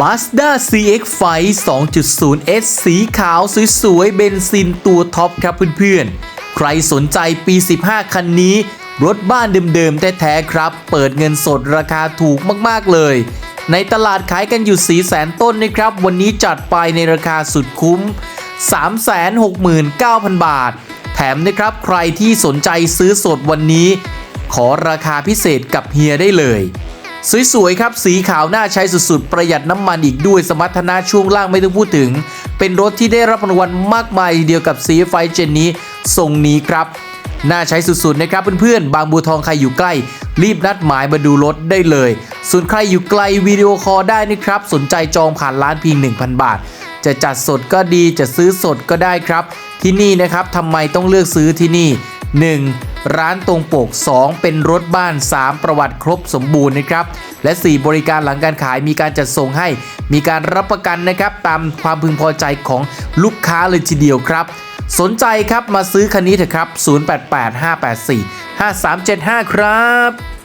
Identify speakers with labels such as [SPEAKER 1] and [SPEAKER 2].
[SPEAKER 1] Mazda CX-5 2.0 S สีขาวสวยๆ เบนซินตัวท็อปครับเพื่อนๆ ใครสนใจปี 15 คันนี้ รถบ้านเดิมๆ แท้ๆ ครับ เปิดเงินสดราคาถูกมากๆเลย ในตลาดขายกันอยู่4แสนต้นนะครับ วันนี้จัดไปในราคาสุดคุ้ม 369,000 บาท แถมนะครับใครที่สนใจซื้อสดวันนี้ ขอราคาพิเศษกับเฮียได้เลย สวยๆครับ สีขาวน่าใช้สุดๆ ประหยัดน้ำมันอีกด้วยสมรรถนะช่วงล่างไม่ต้องพูดถึง เป็นรถที่ได้รับรางวัลมากมายเดียวกับสีไฟเจนนี้ทรงนี้ครับ น่าใช้สุดๆนะครับเพื่อนๆ บางบัวทองใครอยู่ใกล้ รีบนัดหมายมาดูรถได้เลย ส่วนใครอยู่ไกลวิดีโอคอลได้นะครับ สนใจจองผ่านร้านเพียง 1,000 บาท จะจัดสดก็ดีจะซื้อสดก็ได้ครับ ที่นี่นะครับทำไมต้องเลือกซื้อที่นี่ 1. ร้านตรงปก 2. เป็นรถบ้าน 3. ประวัติครบสมบูรณ์นะครับ และ 4. บริการหลังการขายมีการจัดส่งให้ มีการรับประกันนะครับ ตามความพึงพอใจของลูกค้าเลยทีเดียวครับ สนใจครับมาซื้อคันนี้เถอะครับ 0885845375 ครับ